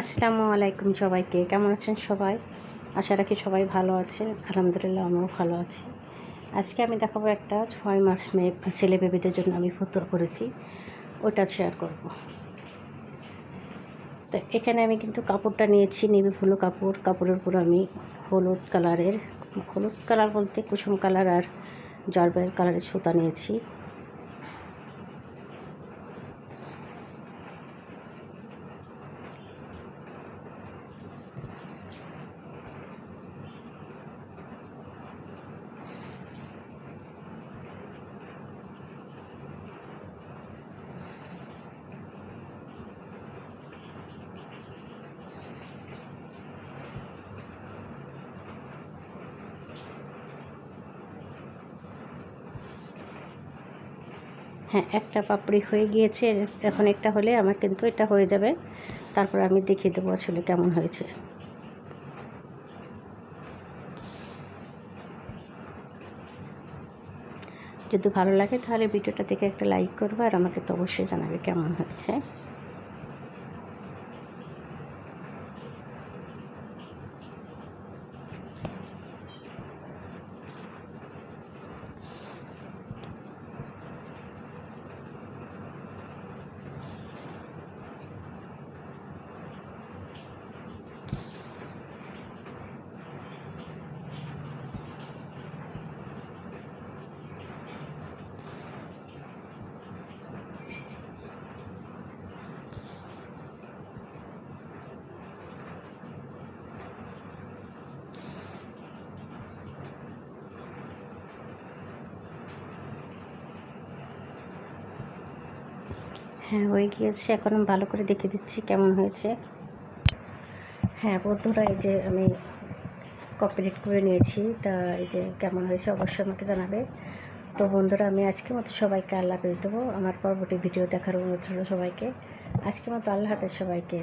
আসসালামু আলাইকুম সবাইকে। কেমন আছেন সবাই? আশা রাখি সবাই ভালো আছেন। আলহামদুলিল্লাহ, আমিও ভালো আছি। আজকে আমি দেখাবো একটা ছয় মাস মেয়ে, ছেলে বেবিদের জন্য আমি ফতুয়া করেছি। ওটা শেয়ার করব। তো এখানে আমি কিন্তু কাপড়টা নিয়েছি, নেভি ফুলো কাপড়। কাপড়ের উপর আমি হলুদ কালারের হলুদ কালার বলতে কুসুম কালার আর জলপাইয়ের কালারের সুতা নিয়েছি। হ্যাঁ একটা পাপড়ি হয়ে গিয়েছে, এখন একটা হলে আমার কিন্তু এটা হয়ে যাবে। তারপর আমি দেখিয়ে দেবো আসলে কেমন হয়েছে। যদি ভালো লাগে তাহলে ভিডিওটা দেখে একটা লাইক করবে আর আমাকে তো অবশ্যই জানাবে কেমন হয়েছে। হ্যাঁ হয়ে গিয়েছে। এখন আমি ভালো করে দেখে দিচ্ছি কেমন হয়েছে। হ্যাঁ বন্ধুরা, এই যে আমি কমপ্লিট করে নিয়েছি। তা এই যে কেমন হয়েছে অবশ্যই আমাকে জানাবে। তো বন্ধুরা, আমি আজকে মতো সবাইকে আল্লাহ পেয়ে দেবো। আমার পরবর্তী ভিডিও দেখার অনুরোধ সবাইকে। আজকে মতো আল্লাহ হাফেজ সবাইকে।